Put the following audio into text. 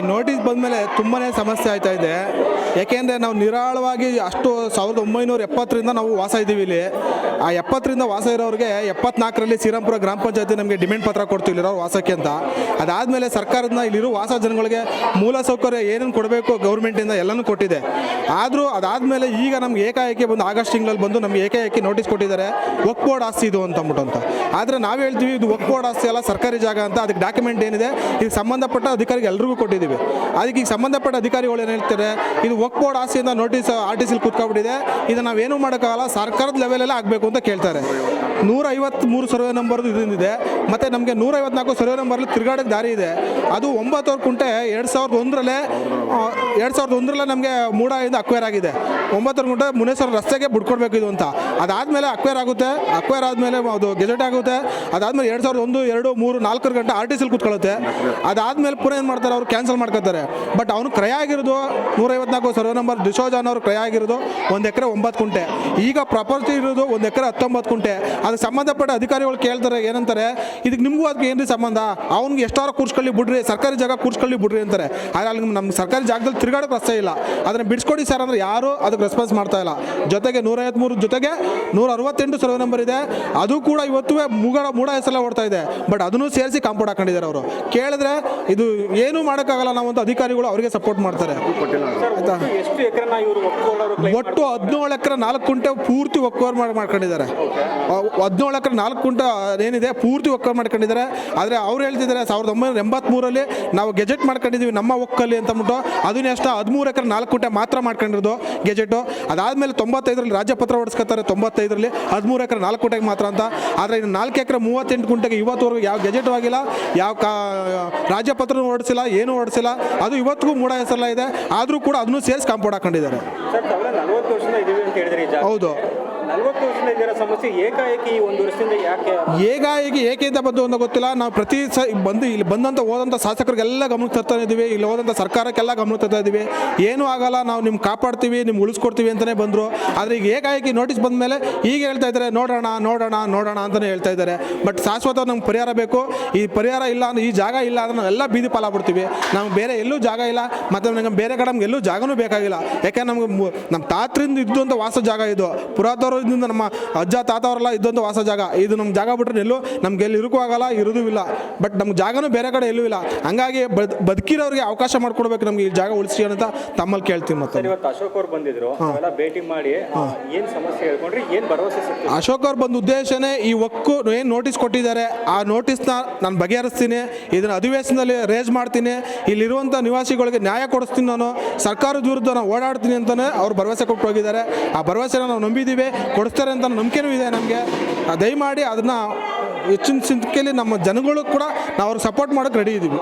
Notice ಬಂದಮೇಲೆ ತುಂಬಾ ಸಮಸ್ಯೆ ಆಯ್ತಾ ಇದೆ. ಯಾಕೆಂದರೆ ನಾವು ನಿರಾಳವಾಗಿ ಅಷ್ಟು ಸಾವಿರದ ಒಂಬೈನೂರ ಎಪ್ಪತ್ತರಿಂದ ನಾವು ವಾಸ ಇದ್ದೀವಿ ಇಲ್ಲಿ. ಆ ಎಪ್ಪತ್ತರಿಂದ ವಾಸ ಇರೋರಿಗೆ ಎಪ್ಪತ್ನಾಲ್ಕರಲ್ಲಿ ಶ್ರೀರಾಮ್ಪುರ ಗ್ರಾಮ ಪಂಚಾಯತಿ ನಮಗೆ ಡಿಮ್ಯಾಂಡ್ ಪತ್ರ ಕೊಡ್ತೀವಿ ಇಲ್ಲಿರೋ ವಾಸಕ್ಕೆ ಅಂತ. ಅದಾದಮೇಲೆ ಸರ್ಕಾರದಿಂದ ಇಲ್ಲಿರೋ ವಾಸ ಜನಗಳಿಗೆ ಮೂಲ ಸೌಕರ್ಯ ಏನೇನು ಕೊಡಬೇಕು ಗೌರ್ಮೆಂಟಿಂದ ಎಲ್ಲನೂ ಕೊಟ್ಟಿದೆ. ಆದರೂ ಅದಾದಮೇಲೆ ಈಗ ನಮ್ಗೆ ಏಕಾಏಕಿ ಬಂದು ಆಗಸ್ಟ್ ತಿಂಗಳಲ್ಲಿ ಬಂದು ನಮ್ಗೆ ಏಕಾಏಕಿ ನೋಟಿಸ್ ಕೊಟ್ಟಿದ್ದಾರೆ ವಕ್ ಬೋರ್ಡ್ ಆಸ್ತಿ ಇದು ಅಂತ ಅಂದ್ಬಿಟ್ಟು ಅಂತ. ಆದರೆ ನಾವು ಹೇಳ್ತೀವಿ ಇದು ವಕ್ ಬೋರ್ಡ್ ಆಸ್ತಿ ಅಲ್ಲ, ಸರ್ಕಾರಿ ಜಾಗ ಅಂತ, ಅದಕ್ಕೆ ಡಾಕ್ಯುಮೆಂಟ್ ಏನಿದೆ, ಇದಕ್ಕೆ ಸಂಬಂಧಪಟ್ಟ ಅಧಿಕಾರಿಗೆ ಎಲ್ರಿಗೂ ಕೊಟ್ಟಿದ್ದೀವಿ. ಅದಕ್ಕೆ ಈಗ ಸಂಬಂಧಪಟ್ಟ ಅಧಿಕಾರಿಗಳು ಏನು ಹೇಳ್ತಾರೆ, ಇದು ವಕ್ ಬೋರ್ಡ್ ಆಸೆಯಿಂದ ನೋಟಿಸ್ ಆರ್ ಟಿ ಸಿಲಿ ಕೂತ್ಕೊಂಡ್ಬಿಟ್ಟಿದೆ. ಇದು ನಾವೇನು ಮಾಡೋಕ್ಕಾಗಲ್ಲ, ಸರ್ಕಾರದ ಲೆವೆಲಲ್ಲೇ ಆಗಬೇಕು ಅಂತ ಕೇಳ್ತಾರೆ. ನೂರ ಐವತ್ತ್ಮೂರು ಸರ್ವೆ ನಂಬರ್ದು ಇದೊಂದಿದೆ ಮತ್ತು ನಮಗೆ ನೂರ ಐವತ್ನಾಲ್ಕು ಸರ್ವೆ ನಂಬರಲ್ಲಿ ತಿರುಗಾಡೋಕ್ಕೆ ದಾರಿ ಇದೆ. ಅದು ಒಂಬತ್ತುವರೆ ಕುಂಟೆ ಎರಡು ಸಾವಿರದ ಒಂದರಲ್ಲೇ ಎರಡು ಸಾವಿರದ ಒಂದರಲ್ಲೇ ನಮಗೆ ಮೂಡಾಯಿಂದ ಅಕ್ವೈರ್ ಆಗಿದೆ. ಒಂಬತ್ತರ ಗಂಟೆ ಮುನೇಶ್ವರ ರಸ್ತೆಗೆ ಬಿಡ್ಕೊಡ್ಬೇಕು ಇದು ಅಂತ. ಅದಾದಮೇಲೆ ಅಕ್ವೈರ್ ಆಗುತ್ತೆ. ಅಕ್ವೈರ್ ಆದಮೇಲೆ ಅದು ಗೆಜೆಟ್ ಆಗುತ್ತೆ. ಅದಾದಮೇಲೆ ಎರಡು ಸಾವಿರದ ಒಂದು, ಎರಡು, ಮೂರು, ನಾಲ್ಕರ ಗಂಟೆ ಆರ್ ಟಿ ಸಿಲ್ ಕೂತ್ಕೊಳ್ಳುತ್ತೆ. ಅದಾದಮೇಲೆ ಪುನಃ ಏನು ಮಾಡ್ತಾರೆ ಅವರು? ಕ್ಯಾನ್ಸಲ್ ಮಾಡ್ಕೊತಾರೆ ಬಟ್ ಅವನು ಕ್ರಯ ಆಗಿರೋದು ನೂರೈವತ್ನಾಲ್ಕು ಸರ್ವೆ ನಂಬರ್ ಡಿಸೋಜಾನ್ ಅವರು ಕ್ರಯ ಆಗಿರೋದು ಒಂದು ಎಕರೆ ಒಂಬತ್ತು ಕುಂಟೆ ಈಗ ಪ್ರಾಪರ್ಟಿ ಇರೋದು ಒಂದು ಎಕರೆ ಹತ್ತೊಂಬತ್ತು ಕುಂಟೆ ಅದಕ್ಕೆ ಸಂಬಂಧಪಟ್ಟ ಅಧಿಕಾರಿಗಳು ಕೇಳ್ತಾರೆ, ಏನಂತಾರೆ? ಇದಕ್ಕೆ ನಿಮಗೂ ಅದಕ್ಕೆ ಏನ್ರಿ ಸಂಬಂಧ? ಅವ್ನಿಗೆ ಎಷ್ಟಾರು ಕೂರ್ಸ್ಕೊಳ್ಳಿ ಬಿಡ್ರಿ, ಸರ್ಕಾರಿ ಜಾಗ ಕೂರ್ಸ್ಕೊಳ್ಳಿ ಬಿಡ್ರಿ ಅಂತಾರೆ. ಆದರೆ ಅಲ್ಲಿ ನಮ್ಮ ಸರ್ಕಾರಿ ಜಾಗದಲ್ಲಿ ತಿರುಗಾಡೋಕೆ ರಸ್ತೆ ಇಲ್ಲ. ಅದನ್ನು ಬಿಡಿಸ್ಕೊಡಿ ಸರ್ ಅಂದ್ರೆ ಯಾರು? ಅದಕ್ಕೆ ರೆಸ್ಪಾನ್ಸ್ ಮಾಡ್ತಾ ಇಲ್ಲ. ಜೊತೆಗೆ ನೂರೈವತ್ಮೂರು ಜೊತೆಗೆ ನೂರ ಅರವತ್ತೆಂಟು ಸರ್ವೆ ನಂಬರ್ ಇದೆ. ಅದು ಕೂಡ ಇವತ್ತು ಮುಗಡ ಮೂಡ ಹೆಸರು ಓಡ್ತಾ ಇದೆ. ಬಟ್ ಅದನ್ನು ಸೇರಿಸಿ ಕಾಂಪೌಂಡ್ ಹಾಕೊಂಡಿದ್ದಾರೆ ಅವರು. ಕೇಳಿದ್ರೆ ಇದು ಏನೂ ಮಾಡೋಕ್ಕಾಗಲ್ಲ ನಾವು ಅಂತ ಅಧಿಕಾರಿಗಳು ಅವರಿಗೆ ಸಪೋರ್ಟ್ ಮಾಡ್ತಾರೆ. ಆಯ್ತಾ? ಒಟ್ಟು ಹದಿನೇಳು ಎಕರೆ ನಾಲ್ಕು ಕುಂಟೆ ಪೂರ್ತಿ ಒಕ್ಕವರ್ ಮಾಡಿ ಮಾಡ್ಕೊಂಡಿದ್ದಾರೆ. ಹದಿನೇಳು ಎಕರೆ ನಾಲ್ಕು ಕುಂಟೆ ಏನಿದೆ ಪೂರ್ತಿ ಒಕ್ಕವರ್ ಮಾಡ್ಕೊಂಡಿದ್ದಾರೆ. ಆದರೆ ಅವ್ರು ಹೇಳ್ತಿದ್ದಾರೆ ಸಾವಿರದ ಒಂಬೈನೂರ ಎಂಬತ್ಮೂರಲ್ಲಿ ನಾವು ಗೆಜೆಟ್ ಮಾಡ್ಕೊಂಡಿದ್ದೀವಿ ನಮ್ಮ ಒಕ್ಕಲ್ಲಿ ಅಂತ ಅಂದ್ಬಿಟ್ಟು. ಅದನ್ನ ಎಷ್ಟು ಹದಿಮೂರು ಎಕರೆ ನಾಲ್ಕು ಕುಂಟೆ ಮಾತ್ರ ಮಾಡ್ಕೊಂಡಿರೋದು ಗೆಜೆಟು. ಅದಾದಮೇಲೆ ತೊಂಬತ್ತೈದರಲ್ಲಿ ರಾಜ್ಯಪತ್ರ ಹೊಡ್ಸ್ಕೊತಾರೆ ತೊಂಬತ್ತೈದರಲ್ಲಿ ಹದಿಮೂರು ಎಕರೆ ನಾಲ್ಕು ಕುಂಟೆಗೆ ಮಾತ್ರ ಅಂತ. ಆದರೆ ಇನ್ನು ನಾಲ್ಕು ಎಕರೆ ಮೂವತ್ತೆಂಟು ಕುಂಟೆಗೆ ಇವತ್ತುವರೆಗೂ ಯಾವ ಗೆಜೆಟು ಆಗಿಲ್ಲ ಯಾವ ಕಾ ರಾಜ್ಯಪತ್ರನೂ ಹೊಡಿಸಿಲ್ಲ ಏನೂ ಹೊಡಿಸಿಲ್ಲ. ಅದು ಇವತ್ತಿಗೂ ಮೂಡ ಹೆಸರಲ್ಲ ಇದೆ. ಆದರೂ ಕೂಡ ಅದನ್ನು ಸೇರಿಸಿ ಕಾಂಪೌಂಡ್ ಹಾಕೊಂಡಿದ್ದಾರೆ. ಹೌದು. ನಲ್ವತ್ತು ವರ್ಷದಿಂದ ಸಮಸ್ಯೆ ಏಕಾಏಕಿ ಒಂದು ವರ್ಷದಿಂದ ಯಾಕೆ ಏಕಾಏಕಿ ಏಕೆ ಅಂತ ಬಂದು ಅಂತ ಗೊತ್ತಿಲ್ಲ. ನಾವು ಪ್ರತಿ ಸ ಬಂದು ಇಲ್ಲಿ ಬಂದಂಥ ಹೋದಂಥ ಶಾಸಕರಿಗೆಲ್ಲ ಗಮನಕ್ಕೆ ತರ್ತಾ ಇದ್ದೀವಿ. ಇಲ್ಲಿ ಹೋದಂಥ ಸರ್ಕಾರಕ್ಕೆಲ್ಲ ಗಮನ ತರ್ತಾ ಇದ್ದೀವಿ. ಏನೂ ಆಗಲ್ಲ. ನಾವು ನಿಮ್ಗೆ ಕಾಪಾಡ್ತೀವಿ ನಿಮ್ಗೆ ಉಳಿಸ್ಕೊಡ್ತೀವಿ ಅಂತಲೇ ಬಂದರು. ಆದರೆ ಈಗ ಏಕಾಏಕಿ ನೋಟಿಸ್ ಬಂದ ಮೇಲೆ ಈಗ ಹೇಳ್ತಾ ಇದ್ದಾರೆ, ನೋಡೋಣ ನೋಡೋಣ ನೋಡೋಣ ಅಂತಲೇ ಹೇಳ್ತಾ ಇದ್ದಾರೆ. ಬಟ್ ಶಾಶ್ವತ ನಮ್ಗೆ ಪರಿಹಾರ ಬೇಕು. ಈ ಪರಿಹಾರ ಇಲ್ಲ ಅಂದ್ರೆ, ಈ ಜಾಗ ಇಲ್ಲ ಅಂದ್ರೆ ನಾವೆಲ್ಲ ಬೀದಿ ಪಾಲಾಗ್ಬಿಡ್ತೀವಿ. ನಮ್ಗೆ ಬೇರೆ ಎಲ್ಲೂ ಜಾಗ ಇಲ್ಲ. ಮತ್ತು ನಮ್ಗೆ ಬೇರೆ ಕಡೆ ನಮ್ಗೆ ಎಲ್ಲೂ ಜಾಗನೂ ಬೇಕಾಗಿಲ್ಲ. ಯಾಕೆಂದ್ರೆ ನಮ್ಗೆ ನಮ್ಮ ನಮ್ಮ ಇದ್ದು ಇದ್ದಂಥ ವಾಸ ಜಾಗ ಇದು. ಪುರಾತನರಿಂದ ನಮ್ಮ ಅಜ್ಜ ತಾತ ಅವರೆಲ್ಲ ಇದ್ದಂಥ ವಾಸ ಜಾಗ. ಇದು ನಮ್ಮ ಜಾಗ ಬಿಟ್ಟರೆ ಎಲ್ಲೂ ನಮ್ಗೆ ಎಲ್ಲಿ ಇರುಕು ಆಗಲ್ಲ ಇರೋದೂ ಇಲ್ಲ. ಬಟ್ ನಮ್ಮ ಜಾಗನೂ ಬೇರೆ ಕಡೆ ಎಲ್ಲೂ ಇಲ್ಲ. ಹಂಗಾಗಿ ಬದ್ ಬದುಕಿರೋರಿಗೆ ಅವಕಾಶ ಮಾಡ್ಕೊಡ್ಬೇಕು ನಮ್ಗೆ ಈ ಜಾಗ ಉಳಿಸಿ ಅಂತ ತಮ್ಮಲ್ಲಿ ಕೇಳ್ತೀನಿ ಮತ್ತೆ ಇವತ್ತು ಅಶೋಕ್ ಅವ್ರು ಬಂದಿದ್ರು. ಭೇಟಿ ಮಾಡಿ ಏನು ಸಮಸ್ಯೆ ಹೇಳ್ಕೊಂಡ್ರಿ ಏನ್ ಭರವಸೆ ಅಶೋಕ್ ಅವ್ರ ಬಂದ ಉದ್ದೇಶನೇ ಈ ಒಕ್ಕು ಏನು ನೋಟಿಸ್ ಕೊಟ್ಟಿದ್ದಾರೆ ಆ ನೋಟಿಸ್ನ ನಾನು ಬಗೆಹರಿಸ್ತೀನಿ. ಇದನ್ನು ಅಧಿವೇಶನದಲ್ಲಿ ರೇಜ್ ಮಾಡ್ತೀನಿ. ಇಲ್ಲಿರುವಂಥ ನಿವಾಸಿಗಳಿಗೆ ನ್ಯಾಯ ಕೊಡಿಸ್ತೀನಿ ನಾನು. ಸರ್ಕಾರದ ವಿರುದ್ಧ ನಾನು ಓಡಾಡ್ತೀನಿ ಅಂತಲೇ ಅವ್ರು ಭರವಸೆ ಕೊಟ್ಟು ಹೋಗಿದ್ದಾರೆ. ಆ ಭರವಸೆನ ನಾವು ನಂಬಿದ್ದೀವಿ ಕೊಡಿಸ್ತಾರೆ ಅಂತ ನಂಬಿಕೆನೂ ಇದೆ ನಮಗೆ. ದಯಮಾಡಿ ಅದನ್ನು ಹೆಚ್ಚಿನ ಸಂಖ್ಯೆಯಲ್ಲಿ ನಮ್ಮ ಜನಗಳು ಕೂಡ ನಾವು ಅವ್ರಿಗೆ ಸಪೋರ್ಟ್ ಮಾಡೋಕ್ಕೆ ರೆಡಿ ಇದ್ದೀವಿ